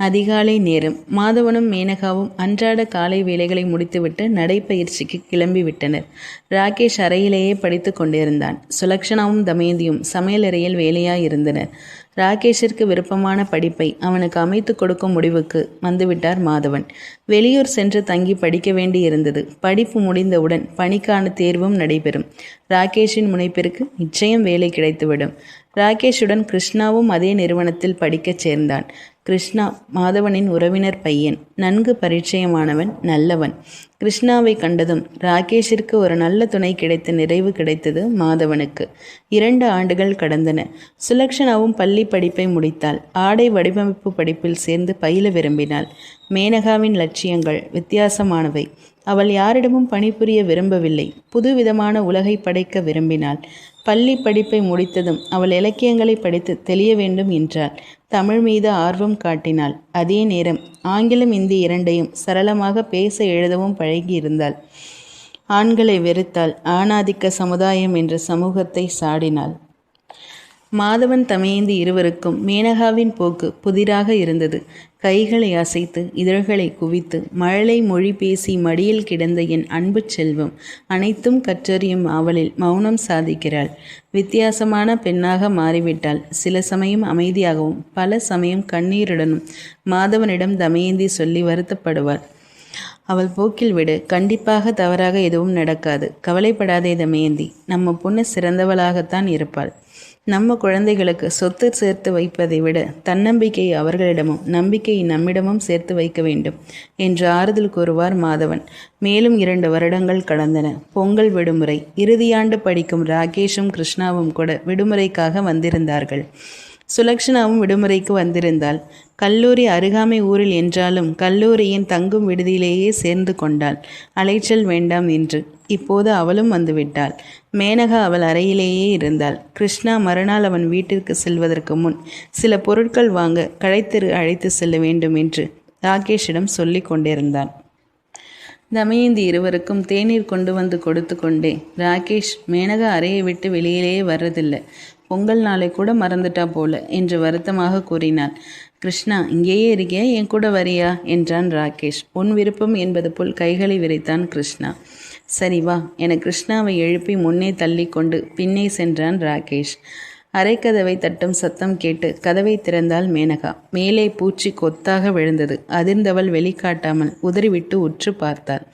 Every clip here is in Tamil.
அதிகாலை நேரம். மாதவனும் மேனகாவும் அன்றாட காலை வேலைகளை முடித்துவிட்டு நடைப்பயிற்சிக்கு கிளம்பி விட்டனர் ராகேஷ் அறையிலேயே படித்து கொண்டிருந்தான். சுலக்ஷனாவும் தமயந்தியும் சமையலறையில் வேலையாயிருந்தனர். ராகேஷிற்கு விருப்பமான படிப்பை அவனுக்கு அமைத்து கொடுக்கும் முடிவுக்கு வந்துவிட்டார் மாதவன். வெளியூர் சென்று தங்கி படிக்க வேண்டியிருந்தது. படிப்பு முடிந்தவுடன் பணிக்கான தேர்வும் நடைபெறும். ராகேஷின் முனைப்பிற்கு நிச்சயம் வேலை கிடைத்துவிடும். ராகேஷுடன் கிருஷ்ணாவும் அதே நிறுவனத்தில் படிக்கச் சேர்ந்தான். கிருஷ்ணா மாதவனின் உறவினர் பையன் நன்கு பரிச்சயமானவன் நல்லவன். கிருஷ்ணாவை கண்டதும் ராகேஷிற்கு ஒரு நல்ல துணை கிடைத்த நிறைவு கிடைத்தது மாதவனுக்கு. இரண்டு ஆண்டுகள் கடந்தன. சுலக்ஷனாவும் பள்ளி படிப்பை முடித்தாள். ஆடை வடிவமைப்பு படிப்பில் சேர்ந்து பயில விரும்பினாள். மேனகாவின் லட்சியங்கள் வித்தியாசமானவை. அவள் யாரிடமும் பணிபுரிய விரும்பவில்லை. புதுவிதமான உலகை படைக்க விரும்பினாள். பள்ளி படிப்பை முடித்ததும் அவள் இலக்கியங்களை படித்து தெளிய வேண்டும் என்றாள். தமிழ் மீது ஆர்வம் காட்டினாள். அதே நேரம் ஆங்கிலம் இந்தி இரண்டையும் சரளமாக பேச எழுதவும் பழகியிருந்தாள். ஆண்களை வெறுத்தாள். ஆணாதிக்க சமுதாயம் என்ற சமூகத்தை சாடினாள். மாதவன் தமையந்தி இருவருக்கும் மேனகாவின் போக்கு புதிராக இருந்தது. கைகளை அசைத்து இதழ்களை குவித்து மழலை மொழி பேசி மடியில் கிடந்த என் அன்பு செல்வம் அனைத்தும் கற்றறியும் அவளில் மௌனம் சாதிக்கிறாள். வித்தியாசமான பெண்ணாக மாறிவிட்டாள். சில சமயம் அமைதியாகவும் பல சமயம் கண்ணீருடனும் மாதவனிடம் தமயந்தி சொல்லி வருத்தப்படுவாள். அவள் போக்கில் விடு. கண்டிப்பாக தவறாக எதுவும் நடக்காது. கவலைப்படாதே தமயந்தி. நம்ம பொண்ணு சிறந்தவளாகத்தான் இருப்பாள். நம்ம குழந்தைகளுக்கு சொத்து சேர்த்து வைப்பதை விட தன்னம்பிக்கையை அவர்களிடமும் நம்பிக்கையை நம்மிடமும் சேர்த்து வைக்க வேண்டும் என்று ஆறுதல் கூறுவார் மாதவன். மேலும் இரண்டு வருடங்கள் கடந்தன. பொங்கல் விடுமுறை. இறுதியாண்டு படிக்கும் ராகேஷும் கிருஷ்ணாவும் கூட விடுமுறைக்காக வந்திருந்தார்கள். சுலக்ஷனாவும் விடுமுறைக்கு வந்திருந்தாள். கல்லூரி அருகாமை ஊரில் என்றாலும் கல்லூரியின் தங்கும் விடுதியிலேயே சேர்ந்து கொண்டாள். அலைச்சல் வேண்டாம் என்று. இப்போது அவளும் வந்துவிட்டாள். மேனகா அவள் அறையிலேயே இருந்தாள். கிருஷ்ணா மறுநாள் அவன் வீட்டிற்கு செல்வதற்கு முன் சில பொருட்கள் வாங்க கடைத்தெரு அழைத்து செல்ல வேண்டும் என்று ராகேஷிடம் சொல்லி கொண்டிருந்தான். தமயந்தி இருவருக்கும் தேநீர் கொண்டு வந்து கொடுத்து கொண்டே ராகேஷ் மேனகா அறையை விட்டு வெளியிலேயே வர்றதில்லை. பொங்கல் நாளை கூட மறந்துட்டா போல என்று வருத்தமாக கூறினாள். கிருஷ்ணா இங்கேயே இருக்கியா? என் கூட வரியா? என்றான் ராகேஷ். உன் விருப்பம் என்பது போல் கைகளை விரைத்தான் கிருஷ்ணா. சரி வா. என கிருஷ்ணாவை எழுப்பி முன்னே தள்ளி கொண்டு பின்னே சென்றான் ராகேஷ். அரைக்கதவை தட்டும் சத்தம் கேட்டு கதவை திறந்தால் மேனகா. மேலே பூச்சி கொத்தாக விழுந்தது. அதிர்ந்தவள் வெளிக்காட்டாமல் உதறிவிட்டு உற்று பார்த்தாள்.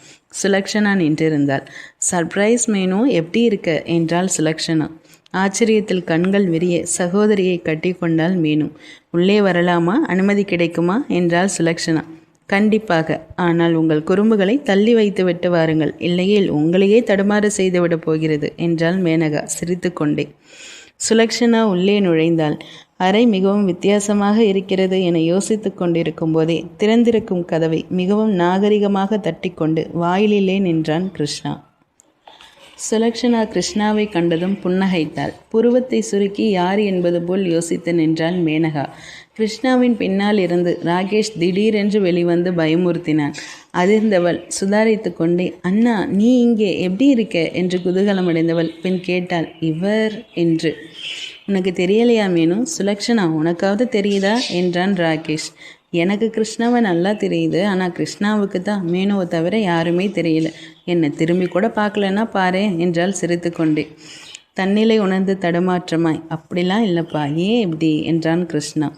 சுலக்ஷனா நின்றிருந்தாள். சர்ப்ரைஸ் மேனோ எப்படி இருக்க? என்றாள் சுலக்ஷனா. ஆச்சரியத்தில் கண்கள் விரிய சகோதரியை கட்டி கொண்டால் மேனு. உள்ளே வரலாமா? அனுமதி கிடைக்குமா? என்றால் சுலக்ஷனா. கண்டிப்பாக. ஆனால் உங்கள் குறும்புகளை தள்ளி வைத்து விட்டு வாருங்கள். இல்லையேல் உங்களையே தடுமாறு செய்துவிடப் போகிறது என்றால் மேனகா சிரித்து கொண்டே. சுலக்ஷனா உள்ளே நுழைந்தாள். அறை மிகவும் வித்தியாசமாக இருக்கிறது என யோசித்து கொண்டிருக்கும் போதே திறந்திருக்கும் கதவை மிகவும் நாகரிகமாக தட்டிக்கொண்டு வாயிலிலே நின்றான் கிருஷ்ணா. சுலக்ஷனா கிருஷ்ணாவை கண்டதும் புன்னகைத்தாள். புருவத்தை சுருக்கி யார் என்பது போல் யோசித்து நின்றாள் மேனகா கிருஷ்ணாவின் பின்னால் இருந்து ராகேஷ் திடீரென்று வெளிவந்து பயமுறுத்தினான். அதிர்ந்தவள். சுதாரித்து கொண்டே அண்ணா நீ இங்கே எப்படி இருக்க? என்று குதூகலம் அடைந்தவள் பின் கேட்டாள் இவர் என்று. உனக்கு தெரியலையா மேனும் சுலக்ஷனா உனக்காவது தெரியுதா? என்றான் ராகேஷ். எனக்கு கிருஷ்ணாவை நல்லா தெரியுது. ஆனால் கிருஷ்ணாவுக்கு தான் மேனுவை தவிர யாருமே தெரியல. என்னை திரும்பி கூட பார்க்கலன்னா பாரு என்றால் சிரித்து கொண்டே. தன்னிலை உணர்ந்து தடுமாற்றமாய். அப்படிலாம் இல்லைப்பா. ஏன் இப்படி? என்றான் கிருஷ்ணா.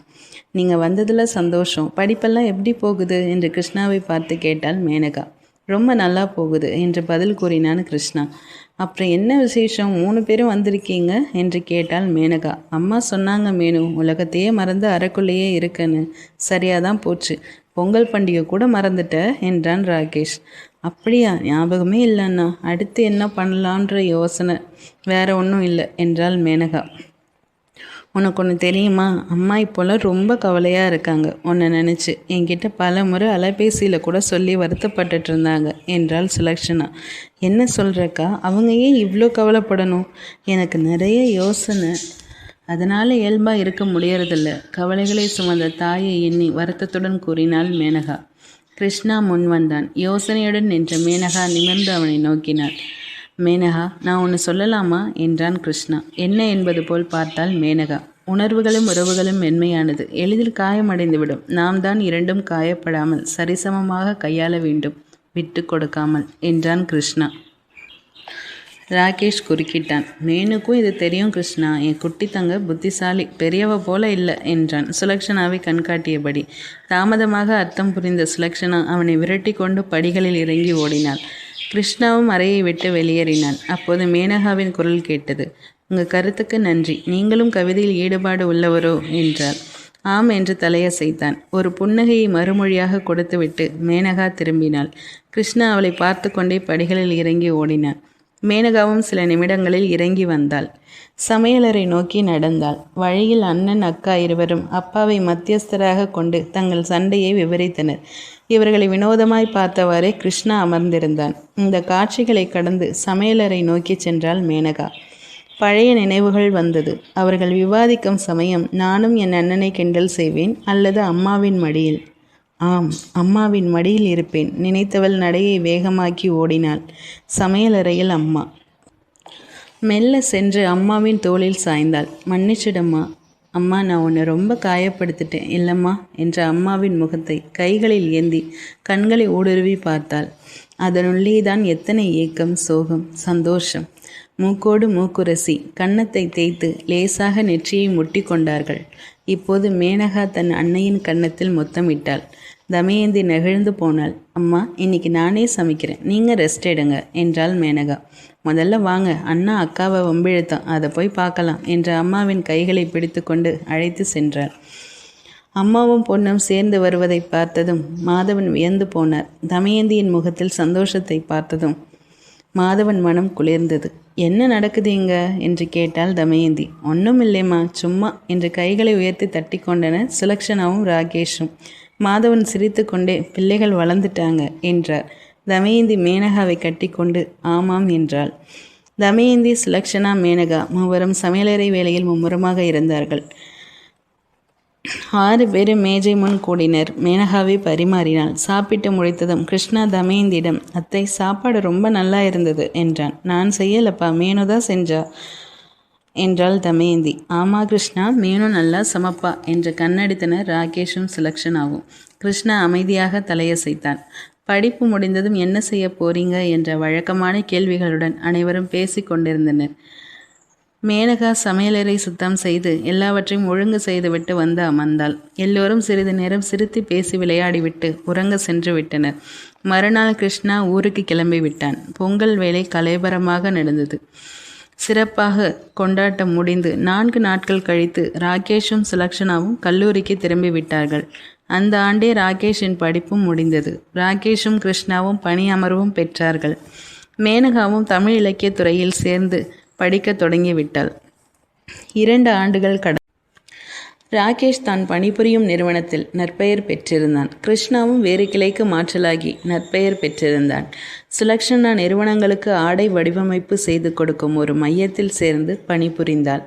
நீங்கள் வந்ததில் சந்தோஷம். படிப்பெல்லாம் எப்படி போகுது? என்று கிருஷ்ணாவை பார்த்து கேட்டால் மேனகா. ரொம்ப நல்லா போகுது என்று பதில் கூறினான் கிருஷ்ணா. அப்புறம் என்ன விசேஷம்? மூணு பேரும் வந்திருக்கீங்க? என்று கேட்டால் மேனகா. அம்மா சொன்னாங்க மேனு உலகத்தையே மறந்து அறைக்குள்ளேயே இருக்கன்னு. சரியாக தான் போச்சு. பொங்கல் பண்டிகை கூட மறந்துட்ட என்றான் ராகேஷ். அப்படியா? ஞாபகமே இல்லைண்ணா. அடுத்து என்ன பண்ணலான்ற யோசனை. வேற ஒன்றும் இல்லை என்றாள் மேனகா. உனக்கு ஒன்று தெரியுமா? அம்மா இப்போல்லாம் ரொம்ப கவலையாக இருக்காங்க. உன்னை நினச்சி. என்கிட்ட பல முறை அலைபேசியில் கூட சொல்லி வருத்தப்பட்டுட்டு இருந்தாங்க என்றாள் சுலக்ஷனா. என்ன சொல்கிறக்கா அவங்க ஏன் இவ்வளோ கவலைப்படணும்? எனக்கு நிறைய யோசனை. அதனால் இயல்பாக இருக்க முடியறதில்ல. கவலைகளை சுமந்த தாயை எண்ணி வருத்தத்துடன் கூறினாள் மேனகா. கிருஷ்ணா முன் வந்தான். யோசனையுடன் நின்ற மேனகா நிமிர்ந்து அவனை நோக்கினாள். மேனகா நான் ஒன்று சொல்லலாமா? என்றான் கிருஷ்ணா. என்ன என்பது போல் பார்த்தால் மேனகா. உணர்வுகளும் உறவுகளும் மென்மையானது. எளிதில் காயமடைந்துவிடும். நாம் தான் இரண்டும் காயப்படாமல் சரிசமமாக கையாள வேண்டும். விட்டு கொடுக்காமல் என்றான் கிருஷ்ணா. ராகேஷ் குறுக்கிட்டான். மேனுக்கும் இது தெரியும் கிருஷ்ணா. என் குட்டி தங்க புத்திசாலி. பெரியவ போல இல்லை என்றான். சுலக்ஷனாவை கண்காட்டியபடி. தாமதமாக அர்த்தம் புரிந்த சுலக்ஷனா அவனை விரட்டி கொண்டு படிகளில் இறங்கி ஓடினாள். கிருஷ்ணாவும் அறையை விட்டு வெளியேறினான். அப்போது மேனகாவின் குரல் கேட்டது உங்கள் கருத்துக்கு நன்றி. நீங்களும் கவிதையில் ஈடுபாடு உள்ளவரோ? என்றார் ஆம் என்று தலையசைத்தான். ஒரு புன்னகையை மறுமொழியாக கொடுத்துவிட்டு மேனகா திரும்பினாள். கிருஷ்ணா அவளை பார்த்து கொண்டே படிகளில் இறங்கி ஓடினான். மேனகாவும் சில நிமிடங்களில் இறங்கி வந்தாள். சமையலறை நோக்கி நடந்தாள். வழியில் அண்ணன் அக்கா இருவரும் அப்பாவை மத்தியஸ்தராக கொண்டு தங்கள் சண்டையை விவரித்தனர். இவர்களை வினோதமாய் பார்த்தவாறே கிருஷ்ணா அமர்ந்திருந்தான். இந்த காட்சிகளை கடந்து சமையலறை நோக்கி சென்றாள் மேனகா. பழைய நினைவுகள் வந்தது. அவர்கள் விவாதிக்கும் சமயம் நானும் என் அண்ணனை கிண்டல் செய்வேன் அல்லது அம்மாவின் மடியில். ஆம் அம்மாவின் மடியில் இருப்பேன் நினைத்தவள் நடையை வேகமாக்கி ஓடினாள். சமையலறையில் அம்மா. மெல்ல சென்று அம்மாவின் தோளில் சாய்ந்தாள். மன்னிச்சிடம்மா அம்மா நான் உன்னை ரொம்ப காயப்படுத்திட்டேன். இல்லைம்மா என்ற அம்மாவின் முகத்தை கைகளில் ஏந்தி கண்களை ஊடுருவி பார்த்தாள். அதனுள்ளே தான் எத்தனை ஏக்கம் சோகம் சந்தோஷம். மூக்கோடு மூக்குரசி கன்னத்தை தேய்த்து லேசாக நெற்றியை முட்டி கொண்டார்கள். இப்போது மேனகா தன் அன்னையின் கன்னத்தில் முத்தமிட்டாள். தமயந்தி நெகிழ்ந்து போனாள். அம்மா இன்னைக்கு நானே சமைக்கிறேன். நீங்கள் ரெஸ்ட் எடுங்க என்றாள் மேனகா. முதல்ல வாங்க. அண்ணா அக்காவை வம்பிழுத்தான். அதை போய் பார்க்கலாம் என்ற அம்மாவின் கைகளை பிடித்து கொண்டு அழைத்து சென்றார் அம்மாவும் பொண்ணும் சேர்ந்து வருவதை பார்த்ததும் மாதவன் வியந்து போனார். தமயந்தியின் முகத்தில் சந்தோஷத்தை பார்த்ததும் மாதவன் மனம் குளிர்ந்தது. என்ன நடக்குது இங்க? என்று கேட்டால் தமயந்தி. ஒன்றும் இல்லைம்மா சும்மா என்று கைகளை உயர்த்தி தட்டி கொண்டன சுலக்ஷனாவும் ராகேஷும். மாதவன் சிரித்து கொண்டே பிள்ளைகள் வளர்ந்துட்டாங்க என்றார். தமயந்தி மேனகாவை கட்டிக்கொண்டு ஆமாம் என்றாள். தமயந்தி சுலக்ஷனா மேனகா மூவரும் சமையலறை வேலையில் மும்முரமாக இருந்தார்கள். ஆறு பேரும் மேஜை முன் கூடினர். மேனகாவை பரிமாறினாள். சாப்பிட்டு முடித்ததும் கிருஷ்ணா தமயந்தியிடம் அத்தை சாப்பாடு ரொம்ப நல்லா இருந்தது என்றான். நான் செய்யலப்பா மேனுதான் செஞ்சா. என்றாள் தமயந்தி. ஆமா கிருஷ்ணா மீனும் நல்லா சமப்பா என்று கண்ணடித்தனர் ராகேஷும் செலக்ஷன் ஆகும். கிருஷ்ணா அமைதியாக தலையசைத்தான். படிப்பு முடிந்ததும் என்ன செய்ய போறீங்க என்ற வழக்கமான கேள்விகளுடன் அனைவரும் பேசி கொண்டிருந்தனர். மேனகா சமையலறை சுத்தம் செய்து எல்லாவற்றையும் ஒழுங்கு செய்துவிட்டு வந்து அமர்ந்தாள். எல்லோரும் சிறிது நேரம் சிரித்து பேசி விளையாடிவிட்டு உறங்க சென்று விட்டனர். மறுநாள் கிருஷ்ணா ஊருக்கு கிளம்பி விட்டான் பொங்கல் வேலை கலைபரமாக நடந்தது. சிறப்பாக கொண்டாட்டம் முடிந்து நான்கு நாட்கள் கழித்து ராகேஷும் சுலக்ஷனாவும் கல்லூரிக்கு திரும்பி விட்டார்கள். அந்த ஆண்டே ராகேஷின் படிப்பும் முடிந்தது. ராகேஷும் கிருஷ்ணாவும் பணி அமர்வும் பெற்றார்கள். மேனகாவும் தமிழ் இலக்கியத் துறையில் சேர்ந்து படிக்க தொடங்கிவிட்டாள் இரண்டு ஆண்டுகள் கட ராகேஷ் தான் பணிபுரியும் நிறுவனத்தில் நற்பெயர் பெற்றிருந்தான். கிருஷ்ணாவும் வேறு கிளைக்கு மாற்றலாகி நற்பெயர் பெற்றிருந்தான். சுலக்ஷனா நிறுவனங்களுக்கு ஆடை வடிவமைப்பு செய்து கொடுக்கும் ஒரு மையத்தில் சேர்ந்து பணிபுரிந்தாள்.